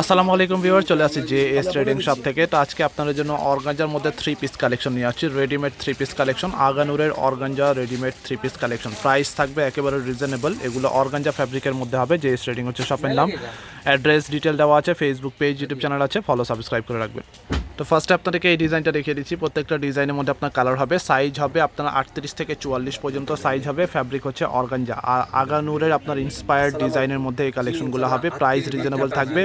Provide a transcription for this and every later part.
আসসালামু আলাইকুম ভিউয়ার চলে আসি জে এস ট্রেডিং শপ থেকে। তো আজকে আপনাদের জন্য অর্গানজার মধ্যে থ্রি পিস কালেকশন নিয়ে আসছি। Readymade three piece collection আগানুরের organza readymade three piece collection price থাকবে একেবারে রিজনেবল এগুলো অর্গাঞ্জা ফ্যাব্রিকের মধ্যে হবে। জে এস ট্রেডিং হচ্ছে শপের নাম। অ্যাড্রেস ডিটেল দেওয়া আছে ফেসবুক পেজ ইউটিউব চ্যানেল আছে। ফলো সাবস্ক্রাইব করে রাখবেন। তো ফার্স্টে আপনাদেরকে এই ডিজাইনটা দেখিয়ে দিচ্ছি। প্রত্যেকটা ডিজাইনের মধ্যে আপনার কালার হবে সাইজ হবে আপনার আটত্রিশ থেকে চুয়াল্লিশ পর্যন্ত সাইজ হবে ফ্যাব্রিক হচ্ছে অর্গানজা আর আগানুরের আপনার ইন্সপায়ার্ড ডিজাইনের মধ্যে এই কালেকশনগুলো হবে প্রাইস রিজনেবল থাকবে।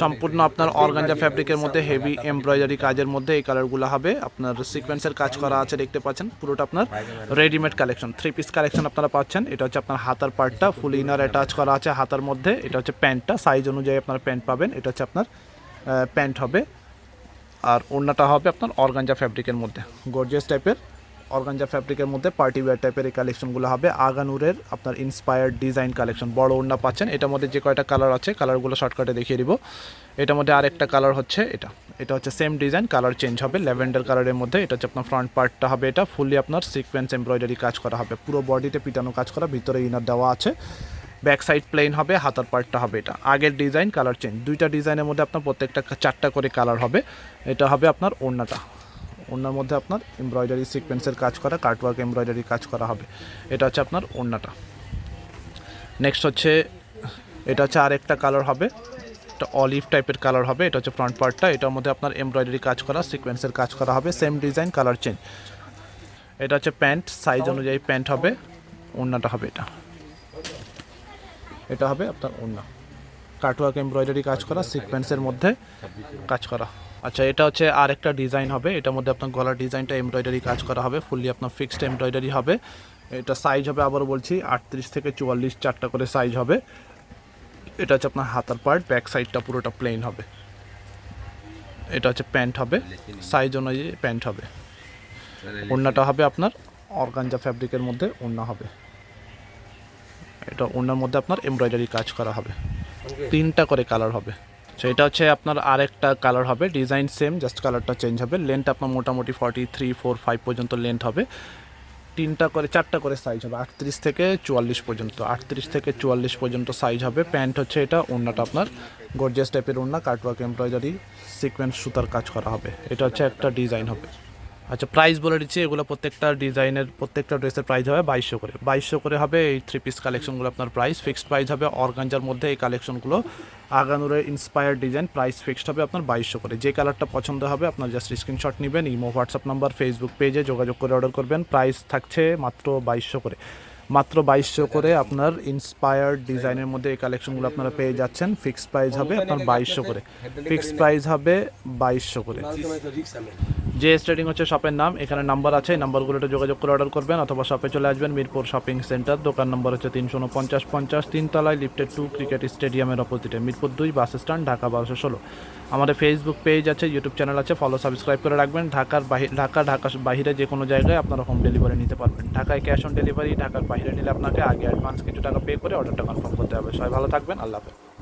সম্পূর্ণ আপনার অর্গানজা ফ্যাব্রিকের মধ্যে হেভি এমব্রয়ডারি কাজের মধ্যে এই কালারগুলো হবে। আপনার সিকোয়েন্সের কাজ করা আছে, দেখতে পাচ্ছেন, পুরোটা আপনার readymade collection three piece collection আপনারা পাচ্ছেন। এটা হচ্ছে আপনার হাতার পার্টটা ফুল ইনার অ্যাটাচ করা আছে হাতার মধ্যে। এটা হচ্ছে প্যান্টটা সাইজ অনুযায়ী আপনার প্যান্ট পাবেন। এটা হচ্ছে আপনার প্যান্ট হবে। আর ওড়নাটা হবে আপনার অর্গানজা ফ্যাব্রিকের মধ্যে। গর্জিয়াস টাইপের অর্গানজা ফ্যাব্রিকের মধ্যে পার্টি ওয়্যার টাইপের এই কালেকশনগুলো হবে। আগানুরের আপনার ইন্সপায়ার্ড ডিজাইন কালেকশন বড় ওড়না পাচ্ছেন। এটার মধ্যে যে কয়টা কালার আছে কালারগুলো শর্টকাটে দেখিয়ে দিব। এটার মধ্যে আরেকটা কালার হচ্ছে এটা। এটা হচ্ছে সেম ডিজাইন কালার চেঞ্জ হবে। ল্যাভেন্ডার কালারের মধ্যে এটা হচ্ছে আপনার ফ্রন্ট পার্টটা হবে এটা। ফুললি আপনার সিকোয়েন্স এমব্রয়ডারি কাজ করা হবে। পুরো বডিতে পিটানো কাজ করা, ভিতরে ইনার দেওয়া আছে। ব্যাক সাইড প্লেন হবে হাতার পার্টটা হবে এটা। আগের ডিজাইন কালার চেঞ্জ দুইটা ডিজাইনের মধ্যে আপনার প্রত্যেকটা চারটা করে কালার হবে। এটা হবে আপনার ওড়নাটা। ওড়নার মধ্যে আপনার এমব্রয়ডারি সিকোয়েন্সের কাজ করা কাটওয়ার্ক এমব্রয়ডারি কাজ করা হবে। এটা হচ্ছে আপনার ওড়নাটা। নেক্সট হচ্ছে এটা হচ্ছে আরেকটা কালার হবে। একটা অলিভ টাইপের কালার হবে। এটা হচ্ছে ফ্রন্ট পার্টটা এটার মধ্যে আপনার এমব্রয়ডারি কাজ করা সিকোয়েন্সের কাজ করা হবে। সেম ডিজাইন কালার চেঞ্জ এটা হচ্ছে প্যান্ট সাইজ অনুযায়ী প্যান্ট হবে। ওড়নাটা হবে এটা। এটা হবে আপনার ওড়না। কাটওয়ার্ক এমব্রয়ডারি কাজ করা, সিকোয়েন্সের মধ্যে কাজ করা। আচ্ছা এটা হচ্ছে আরেকটা ডিজাইন হবে। এটার মধ্যে আপনার গলার ডিজাইনটা এমব্রয়ডারি কাজ করা হবে, ফুললি আপনার ফিক্সড এমব্রয়ডারি হবে। এটা সাইজ হবে, আবারও বলছি, আটত্রিশ থেকে চুয়াল্লিশ চারটা করে সাইজ হবে। এটা হচ্ছে আপনার হাতার পার্ট ব্যাক সাইডটা পুরোটা প্লেন হবে। এটা হচ্ছে প্যান্ট হবে সাইজ অনুযায়ী প্যান্ট হবে। ওড়নাটা হবে আপনার অর্গানজা ফ্যাব্রিকের মধ্যে ওড়না হবে। এটা ওড়নার মধ্যে আপনার এমব্রয়ডারি কাজ করা হবে। তিনটা করে কালার হবে। তো এটা হচ্ছে আপনার আরেকটা কালার হবে ডিজাইন সেম জাস্ট কালারটা চেঞ্জ হবে। লেন্থ আপনার মোটামুটি ফর্টি থ্রি ফোর ফাইভ পর্যন্ত লেন্থ হবে। তিনটা করে, চারটা করে সাইজ হবে, আটত্রিশ থেকে চুয়াল্লিশ পর্যন্ত। আটত্রিশ থেকে চুয়াল্লিশ পর্যন্ত সাইজ হবে। প্যান্ট হচ্ছে এটা, ওড়নাটা আপনার গর্জিয়াস টাইপের ওড়না কাটওয়ার্ক এমব্রয়ডারি সিকোয়েন্স সুতার কাজ করা হবে। এটা হচ্ছে একটা ডিজাইন হবে। আচ্ছা প্রাইস বলে দিচ্ছি, এগুলো প্রত্যেকটা ডিজাইনের, প্রত্যেকটা ড্রেসের প্রাইস হবে বাইশশো করে। বাইশশো করে হবে এই থ্রি পিস কালেকশনগুলো আপনার প্রাইস ফিক্সড প্রাইস হবে অর্গানজার মধ্যে এই কালেকশনগুলো আগানুরের ইন্সপায়ার ডিজাইন প্রাইস ফিক্সড হবে আপনার বাইশশো করে। যে কালারটা পছন্দ হবে, আপনার জাস্ট স্ক্রিনশট নেবেন ইমো হোয়াটসঅ্যাপ নাম্বার ফেসবুক পেজে যোগাযোগ করে অর্ডার করবেন। প্রাইস থাকছে মাত্র বাইশশো করে। মাত্র বাইশশো করে আপনার ইন্সপায়ার্ড ডিজাইনের মধ্যে এই কালেকশনগুলো আপনারা পেয়ে যাচ্ছেন। ফিক্সড প্রাইস হবে আপনার বাইশশো করে। ফিক্সড প্রাইস হবে বাইশশো করে। যে স্টেডিং হচ্ছে শপের নাম, এখানে নাম্বার আছে নাম্বারগুলোতে যোগাযোগ করে অর্ডার করবেন অথবা শপে চলে আসবেন, মিরপুর শপিং সেন্টার দোকান নম্বর হচ্ছে তিনশো উনপঞ্চাশ পঞ্চাশ, তিনতলায় লিফটেড টু ক্রিকেট স্টেডিয়ামের অপোজিটে মিরপুর দুই বাস স্ট্যান্ড ঢাকা বারোশো ষোলো। আমাদের ফেসবুক পেজ আছে ইউটিউব চ্যানেল আছে ফলো সাবস্ক্রাইব করে রাখবেন। ঢাকার বাহি, ঢাকা ঢাকা বাইরে যে কোনো জায়গায় আপনারা হোম ডেলিভারি নিতে পারবেন। ঢাকায় ক্যাশ অন ডেলিভারি ঢাকার বাইরে নিলে আপনাকে আগে অ্যাডভান্স কিছু টাকা পে করে অর্ডারটা কনফার্ম করতে হবে। সবাই ভালো থাকবেন, আল্লাহ হাফেজ।